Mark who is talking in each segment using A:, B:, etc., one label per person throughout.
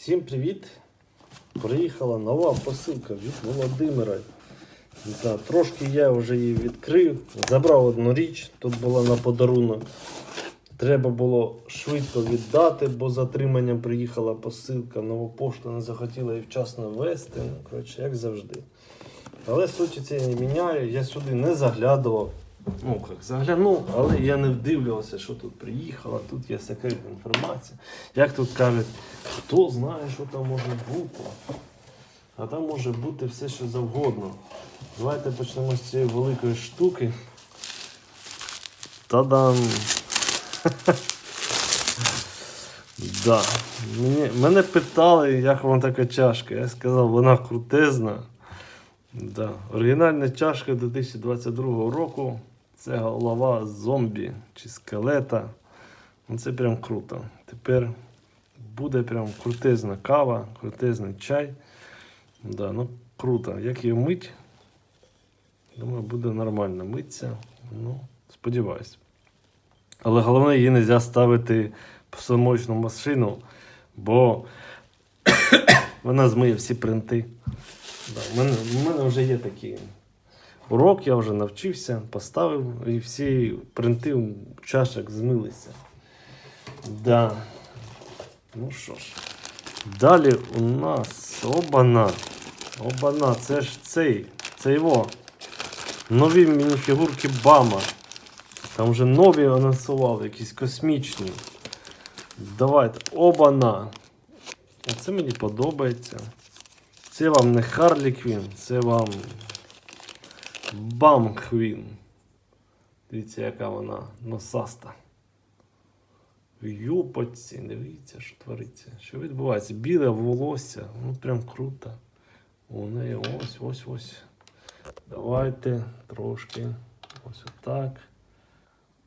A: Всім привіт! Приїхала нова посилка від Володимира. Да, трошки я вже її відкрив, забрав одну річ, тут була на подарунок. Треба було швидко віддати, бо затриманням приїхала посилка, нова пошта не захотіла її вчасно вести. Ну, коротше, як завжди. Але суті це не міняє, я сюди не заглядував. Ну, як заглянув, але я не вдивлювався, що тут приїхало, тут є секретна інформація. Як тут кажуть, хто знає, що там може бути. А там може бути все, що завгодно. Давайте почнемо з цієї великої штуки. Та-дам! да. Мені, мене питали, як вам така чашка. Я сказав, вона крутезна. Да. Оригінальна чашка 2022 року. Це голова зомбі чи скелета. Ну, Це прям круто. Тепер буде прям крутезна кава, крутезний чай. Да, ну круто. Як її мить? Думаю, буде нормально митися. Ну, сподіваюсь. Але головне, її не можна ставити в посудомоечну машину, бо вона змиє всі принти. Да, в, мене, мене вже є такий урок, я вже навчився, поставив і всі принти у змилися. Да. Ну що ж. Далі у нас обана. Обана, це ж цей. Це його. Нові мініфігурки Бама. Там вже нові анонсували, якісь космічні. Давайте. Обана. Оце мені подобається. Це вам не Харлі Квін, це вам Бам Квін. Дивіться, яка вона носаста. В юпочці, дивіться, що твориться. Що відбувається? Біле волосся, ну прям круто. У неї ось, ось, ось. Давайте трошки. Ось отак.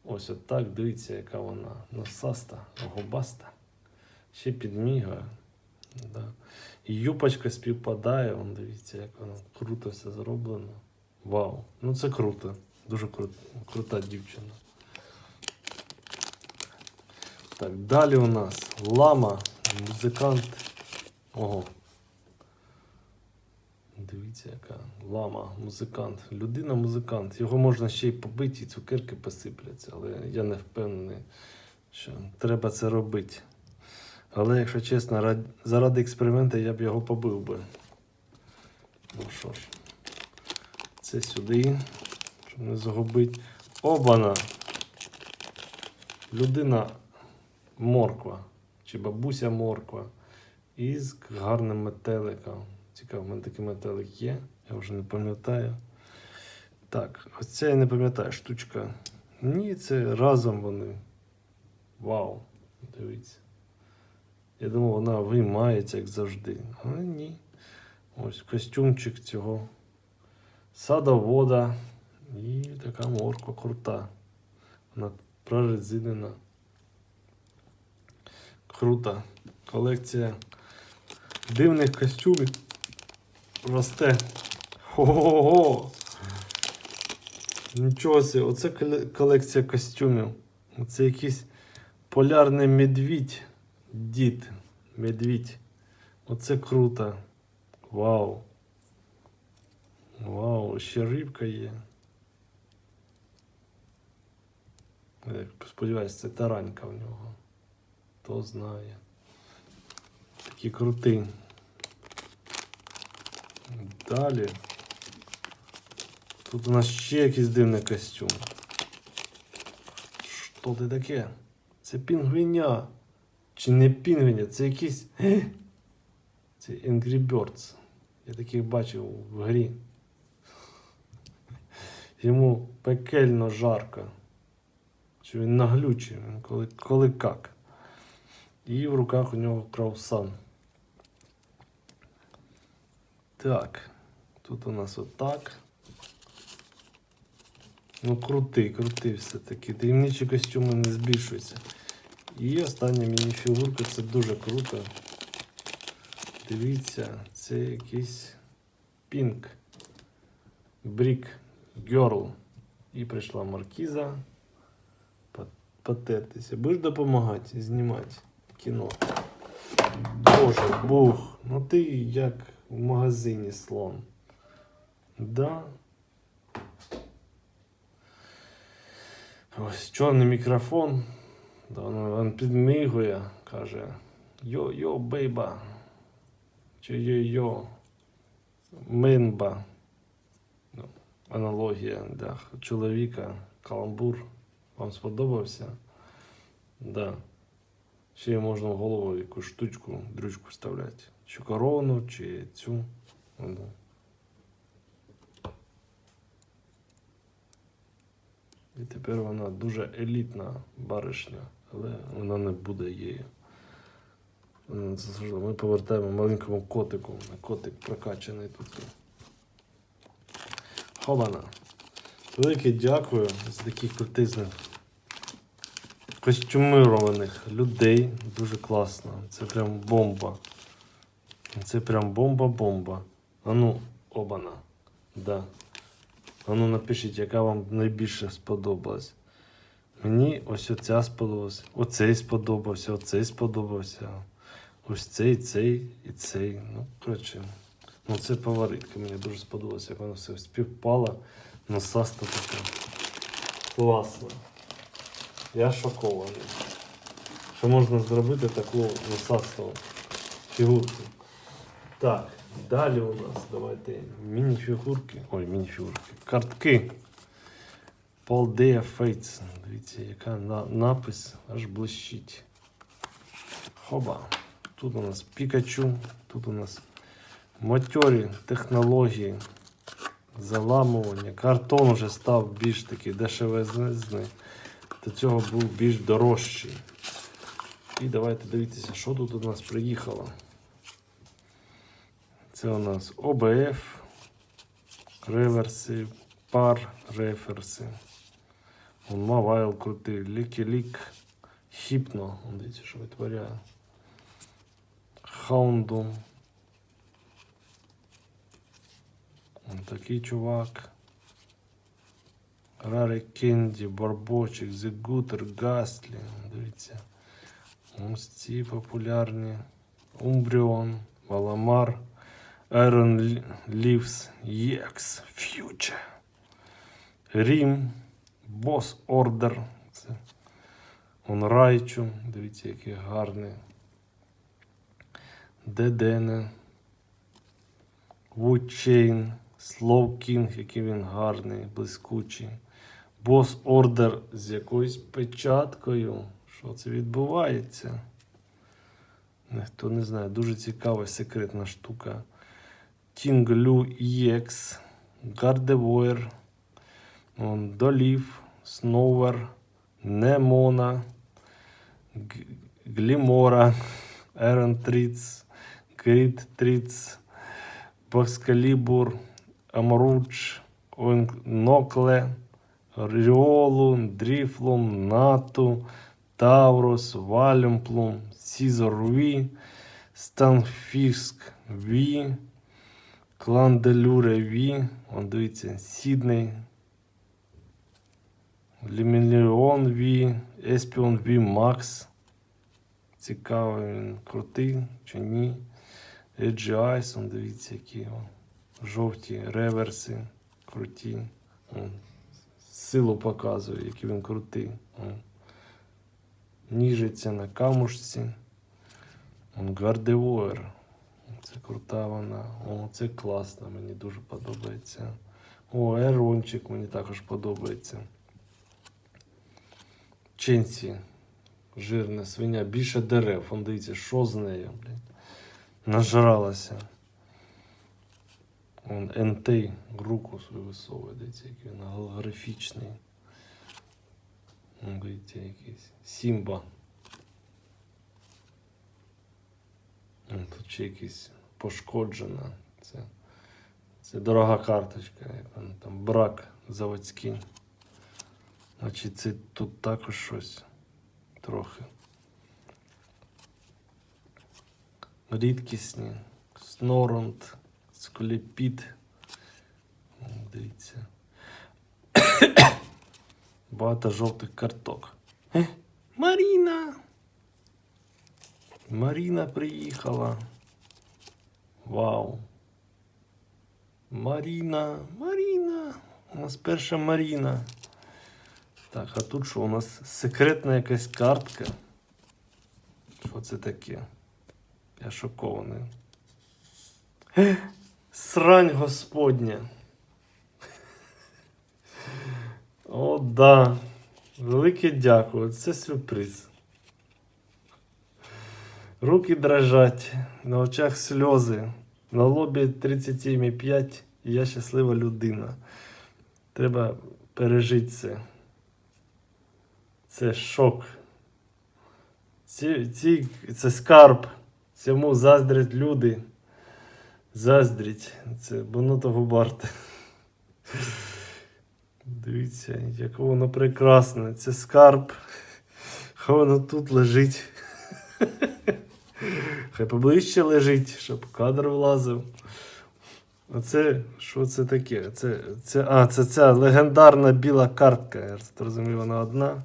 A: Ось отак. Дивіться, яка вона носаста, губаста. Ще підмігає. Да. Юпочка співпадає, вон дивіться, як воно круто все зроблено. Вау. Ну це круто. Дуже кру... крута дівчина. Так, далі у нас лама, музикант. Ого. Дивіться, яка лама, музикант. Людина музикант. Його можна ще й побити, і цукерки посипляться, але я не впевнений, що треба це робити. Але, якщо чесно, заради експерименту я б його побив би. Ну що ж, це сюди, щоб не загубити. Обана! Людина морква. Чи бабуся морква. Із гарним метеликом. Цікаво, в мене такий метелик є, я вже не пам'ятаю. Так, ось я не пам'ятаю штучка. Ні, це разом вони. Вау! Дивіться. Я думав, вона виймається, як завжди. Але ні. Ось костюмчик цього. Садовода. І така морква крута. Вона прорезинена. Крута. Колекція дивних костюмів росте. Хо-хо-хо! Нічого собі, оце колекція костюмів. Це якийсь полярний медвідь. Дід. Медвідь. Оце круто. Вау. Вау, ще рибка є. Я сподіваюся, це таранька в нього. Хто знає. Такий крутий. Далі. Тут у нас ще якийсь дивний костюм. Що це таке? Це пінгвіня. Чи не пінгвіня, це якийсь. Це Angry Birds. Я таких бачив в грі. Йому пекельно жарко. Чи він наглючий, він коли, коли как. І в руках у нього краусан. Так. Тут у нас отак. Ну, крутий, крутий все-таки. Таємничі костюми не збільшуються. І остання мініфігурка це дуже круто. Дивіться, це якийсь пінк. Брік Герл. І прийшла маркіза. Потертися. Будеш допомагати знімати кіно. Боже, Бог, ну ти як в магазині слон. Да. Ось чорний мікрофон. Да, ну, він підмигує, каже Йо-йо, бейба. Чи йо-йо. Минба. Аналогія для чоловіка. Каламбур. Вам сподобався? Да. Ще можна в голову якусь штучку, дрючку вставляти. Чи корону, чи цю. Ну, да. І тепер вона дуже елітна баришня, але вона не буде її. Ми повертаємо маленькому котику. Котик прокачаний тут. Хобана. Велике дякую за таких крутизних костюмированих людей. Дуже класно. Це прям бомба. Це прям бомба-бомба. А ну, обана. Да. А ну напишіть, яка вам найбільше сподобалась. Мені ось оця сподобалась. Оцей сподобався, оцей сподобався. Ось цей, цей і цей. Ну, коротше. Ну, це фаворитка. Мені дуже сподобалося, як воно все співпало. Насаста така. Класно. Я шокований. Що можна зробити таку насасту фігурку. Так, далі у нас давайте міні-фігурки. Ой, міні-фігурки. Картки. Paldea Fates. Дивіться, яка на, напис аж блищить. Хоба. Тут у нас Пікачу, тут у нас матьорі технології, заламування. Картон вже став більш такий дешевезний. До цього був більш дорожчий. І давайте дивитися, що тут у нас приїхало. Це у нас ОБФ, реверси, пар реферси. Мавайл крутий, лікі-лік, хіпно. Дивіться, що витворяє. Хаунду. Он такий чувак. Рари Кенді, Барбочик, Зігутер, Гаслі. Дивіться. Ось ці популярні. Умбріон, Валамар, Iron Leaves, EX, Future. Рім, Boss Order. Це он Райчу. Дивіться, який гарний. Дедене. Woodchain, Slow King, який він гарний, блискучий. Boss Order з якоюсь печаткою. Що це відбувається? Ніхто не знає. Дуже цікава секретна штука. Tinglu EX, он, Долів, Сноувер, Немона, Глімора, Ерон Тріц, Грід Тріц, Паскалібур, Амруч, Нокле, Ріолу, Дріфлум, Нату, Таврус, Валюмплум, Сізор Ві, Станфіск Ві, Кланделюре Ві, он дивіться, Сідней, Ліміліон Ві, Еспіон Ві Макс. Цікавий він крутий чи ні. AGIs, он дивіться, які о, жовті реверси, круті. Силу показує, який він крутий. Ніжиться на камушці. Гардевоер. Це крута вона. О, це класно, мені дуже подобається. О, Ерончик мені також подобається. Ченсі. Жирна свиня, більше дерев. Он дивіться, що з нею, блядь. Нажралася. Он НТ руку свою висовує, дивіться, який він голографічний. Дивіться, якийсь. Сімба. Тут ще якийсь пошкоджена. Це, це дорога карточка, як вона там, брак заводський. Значить, це тут також щось трохи. Рідкісні, сноронт, склепіт. Дивіться. Багато жовтих карток. Е, Маріна! Маріна приїхала. Вау. Маріна, Маріна. У нас перша Маріна. Так, а тут що у нас секретна якась картка? Що це таке? Я шокований. Срань Господня. О, да. Велике дякую. Це сюрприз. Руки дрожать, на очах сльози, на лобі 37,5 і я щаслива людина. Треба пережити це. Це шок. Ці, ці, це скарб. Цьому заздрять люди. Заздрять. Це воно того варте. Дивіться, яке воно прекрасне. Це скарб. Хай воно тут лежить. Хай поближче лежить, щоб кадр влазив. Оце, що це таке? Це, це, а, це ця легендарна біла картка. Я розумію, вона одна.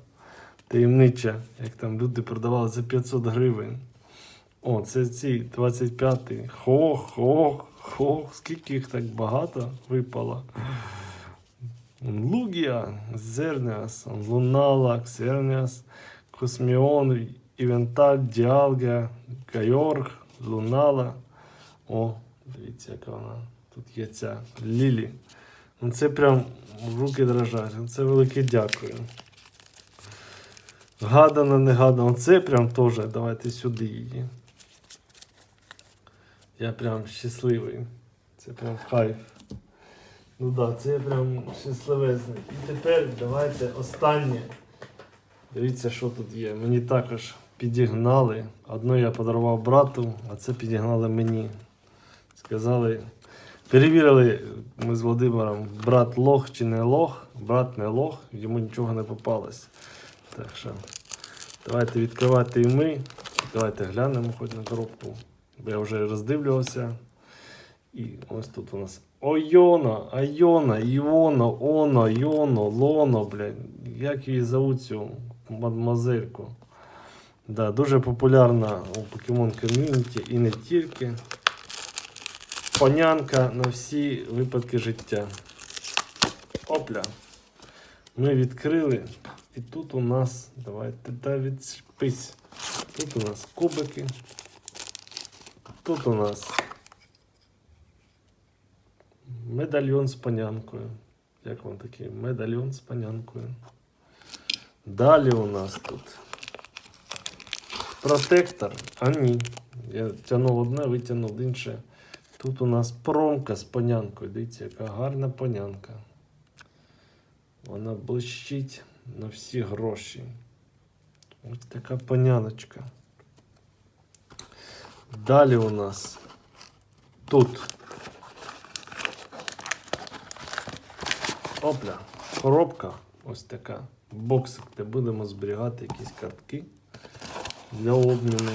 A: Таємнича, як там люди продавали за 500 гривень. О, це ці 25-й. Хох, хох, хох. Скільки їх так багато випало. Лугія, Зерніас, Лунала, Ксерніас, Косміон, Івенталь, Діалга, Гайорг, Лунала. О, дивіться, яка вона. Тут є ця Лілі. Ну це прям руки дрожать. Ну, Це велике дякую. Гадана, не гадана. Це прям теж. Давайте сюди її. Я прям щасливий. Це прям кайф. Ну так, да, це я прям щасливезний. І тепер давайте останнє. Дивіться, що тут є. Мені також підігнали. Одну я подарував брату, а це підігнали мені. Сказали, перевірили ми з Володимиром, брат лох чи не лох. Брат не лох, йому нічого не попалось. Так що давайте відкривати і ми. Давайте глянемо хоч на коробку. Я вже роздивлювався. І ось тут у нас Ойона, Айона, Іона, Оно, Йоно, Лоно, блядь. Як її зовуть цю мадмазельку. Да, дуже популярна у Pokemon Community і не тільки. Понянка на всі випадки життя. Опля. Ми відкрили. І тут у нас, давайте та відшпись. Тут у нас кубики. Тут у нас медальйон з панянкою. Як вам такий? Медальйон з панянкою. Далі у нас тут протектор. А ні. Я тягнув одне, витягнув інше. Тут у нас промка з панянкою. Дивіться, яка гарна панянка. Вона блищить на всі гроші. Ось така паняночка. Далі у нас тут. Опля, коробка ось така. Боксик, де будемо зберігати якісь картки для обміну.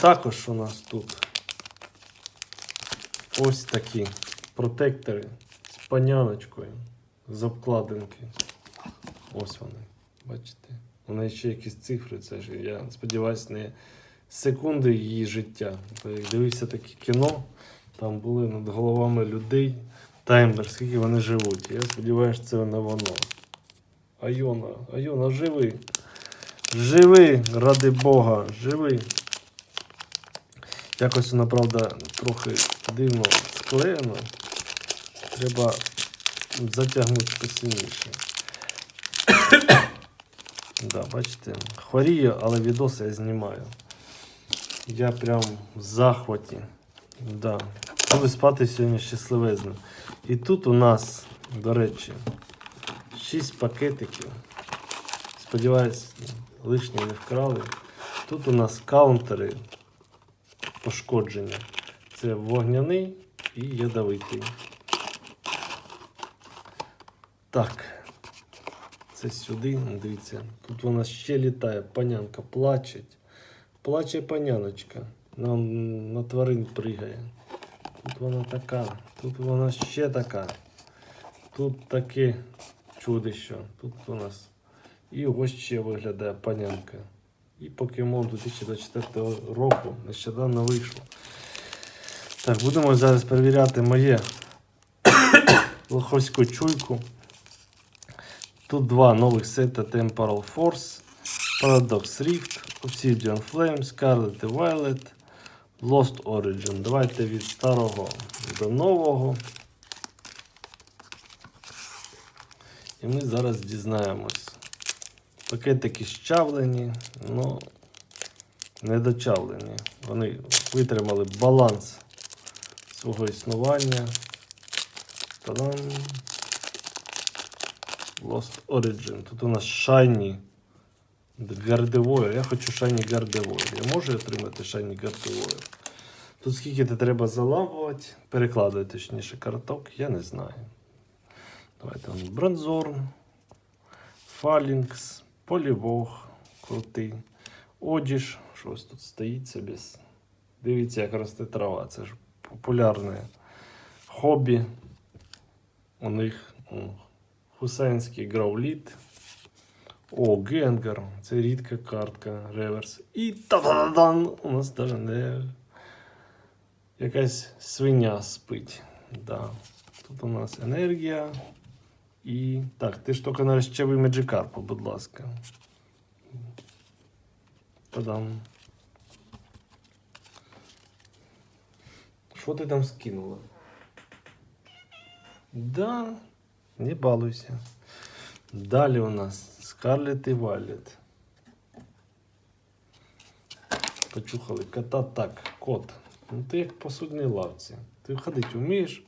A: Також у нас тут ось такі протектори з паняночкою з обкладинки. Ось вони. Бачите? Вони ще якісь цифри. Це ж я сподіваюся, не секунди її життя. Дивився таке кіно, там були над головами людей таймер, скільки вони живуть. Я сподіваюся, це не воно. Айона, Айона, живи. Живи, ради Бога, живи. Якось вона, правда, трохи дивно склеєно. Треба затягнути посильніше. да, бачите, хворію, але відоси я знімаю. Я прям в захваті. Да. Буду спати сьогодні щасливезно. І тут у нас, до речі, 6 пакетиків. Сподіваюсь, лишні не вкрали. Тут у нас каунтери пошкодження. Це вогняний і ядовитий. Так. Це сюди, дивіться. Тут вона ще літає, панянка плачеть. Плаче паняночка. На, на тварин пригає. Тут вона така, тут вона ще така. Тут таке чудище. Тут у нас. І ось ще виглядає панянка. І Покемон 2024 року нещодавно вийшов. Так, будемо зараз перевіряти моє лоховську чуйку. Тут два нових сета Temporal Force, Paradox Rift, Obsidian Flame, Scarlet і Violet, Lost Origin. Давайте від старого до нового. І ми зараз дізнаємось. Пакетики щавлені, але не дочавлені. Вони витримали баланс свого існування. Та-дам! Lost Origin. Тут у нас Shiny Gardevoir. Я хочу Shiny Gardevoir. Я можу отримати Shiny Gardevoir? Тут скільки це треба заламувати, перекладувати точніше карток, я не знаю. Давайте он Бронзорн, Фалінкс, Полівог, крутий. Одіж, щось тут стоїть собі. Дивіться, як росте трава. Це ж популярне хобі. У них Хусейнський грауліт. О, Генгар. Це рідка картка. Реверс. І та-да-дан! У нас навіть не якась свиня спить. Да. Тут у нас енергія. І. Так, ти ж тільки на розчавий Меджикарпу, будь ласка. Та-дам. Що ти там скинула? Да, не балуйся. Далі у нас Скарлет і Вайлет. Почухали кота так, кот. Ну ти як по судній лавці. Ти ходити вмієш?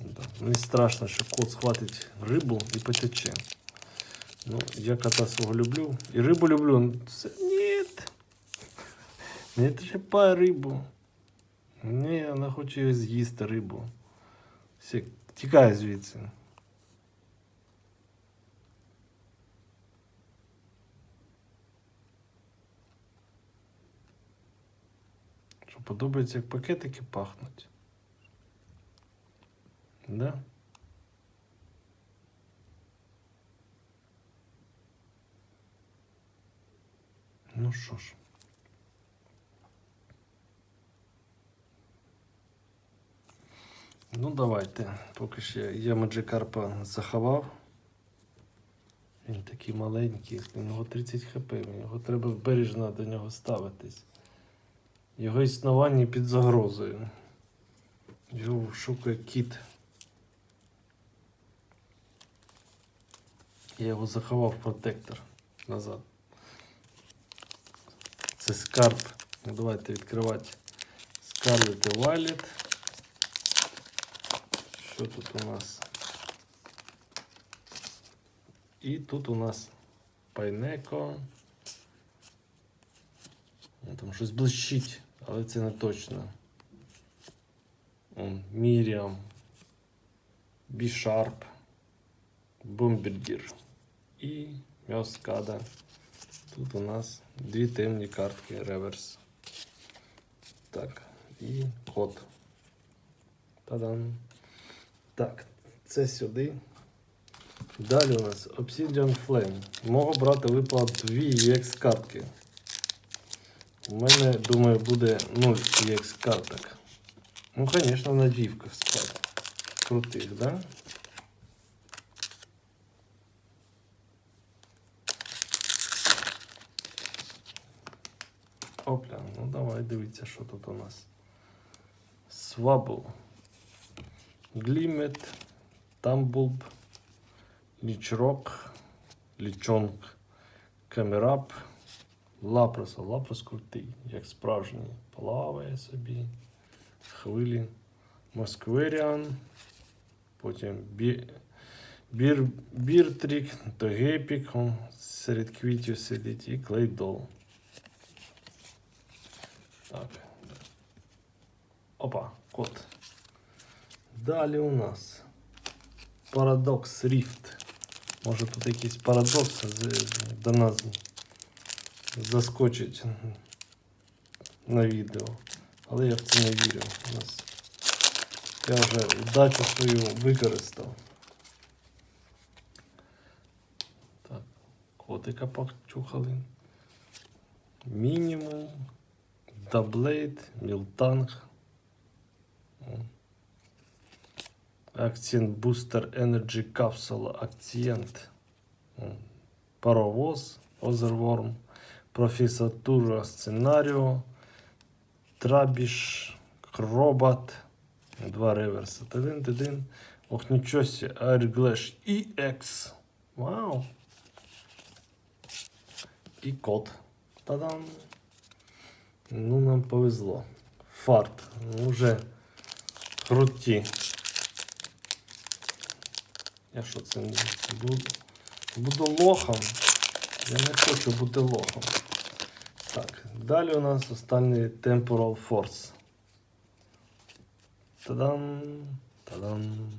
A: Да. Мені страшно, що кот схватить рибу і потече. Ну, я кота свого люблю. І рибу люблю. Ну, Це... Ні. Не тріпай рибу. Ні, вона хоче з'їсти рибу. Все, тікай звідси. Подобається, як пакетики пахнуть. Да? Ну що ж. Ну, давайте. Поки ще я Маджикарпа заховав. Він такий маленький, у нього 30 хп, його треба бережно до нього ставитись. Його існування під загрозою. Його шукає кіт. Я його заховав протектор назад. Це скарб. Ну, давайте відкривати Scarlet Violet. Що тут у нас? І тут у нас Пайнеко. Там щось блищить, але це не точно. Міріам, Бішарп, Бомбергір і Мьоскада. Тут у нас дві темні картки реверс. Так, і код. Та-дам. Так, це сюди. Далі у нас Obsidian Flame. Мого брата випало дві EX картки. У мене, думаю, буде 0 EX карток. Ну, звісно, на дівках спати. Крутих, так? да? Опля, ну давай дивіться, що тут у нас. Свабл. Глімет, Тамбулб, Лічрок, Лічонг, Камерап, Лапрос. Лапрос крутий, як справжній. Плаває собі. Хвилі. Москверіан. Потім бі... бір... Біртрік, Тогепік, серед квітів сидить і Клейдол. Так. Опа, кот. Далі у нас Paradox Rift. Може тут якийсь парадокс до нас заскочить на відео. Але я в це не вірю. Я вже удачу свою використав. Так, котика почухали. Мінімум. Даблейд, Мілтанг. Акцент Бустер Energy Капсула Акцент. Паровоз Озерворм. Професатура Сценаріо. Трабіш. Кробат. Два реверси. Тидин, тидин. Ох, нічого сі. Airglass EX. Вау. І код. Та-дам. Ну, нам повезло. Фарт. Ну, вже круті. Я що це буду, буду лохом? Я не хочу бути лохом. Так, далі у нас останній Temporal Force. Та-дам! Та-дам!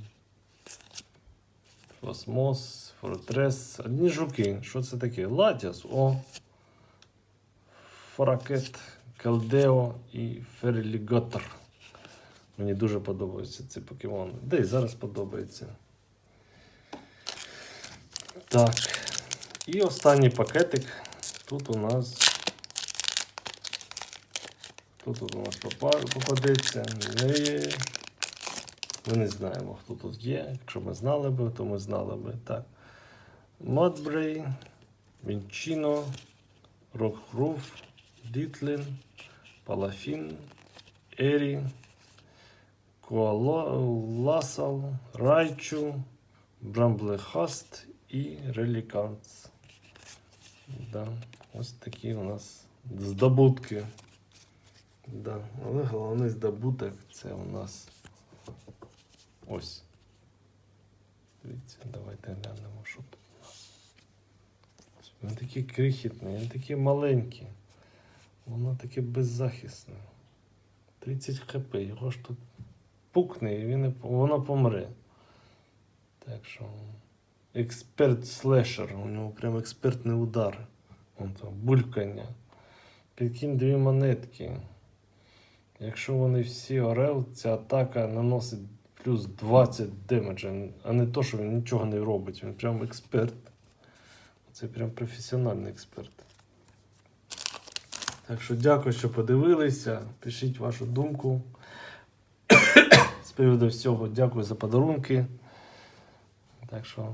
A: Осмос, Фортрес. Одні жуки. Що це таке? Латіас. О. Фракет, Калдео і Ферліготер. Мені дуже подобаються ці покемони. Да і зараз подобається. Так. І останній пакетик. Тут у нас. Тут у нас попадеться? Не... Ми не знаємо, хто тут є. Якщо ми знали би, то ми знали би. Так. Модбрей, Вінчино, Рокруф, Дітлін, Палафін, Ері, Коаласал, Райчу, Брамблехаст і Реліканс. Да, ось такі у нас здобутки. Да. Але головний здобуток це у нас ось. Дивіться, давайте глянемо, що тут у нас. Він такий крихітний, він такий маленький. Воно таке беззахисне. 30 хп, його ж тут пукне і він, воно помре. Так що. Експерт слешер, у нього прям експертний удар. Вон там, булькання. Підкинь дві монетки. Якщо вони всі орел, ця атака наносить плюс 20 демеджа, а не то, що він нічого не робить. Він прям експерт. Це прям професіональний експерт. Так що дякую, що подивилися. Пишіть вашу думку. З приводу всього, дякую за подарунки. Так що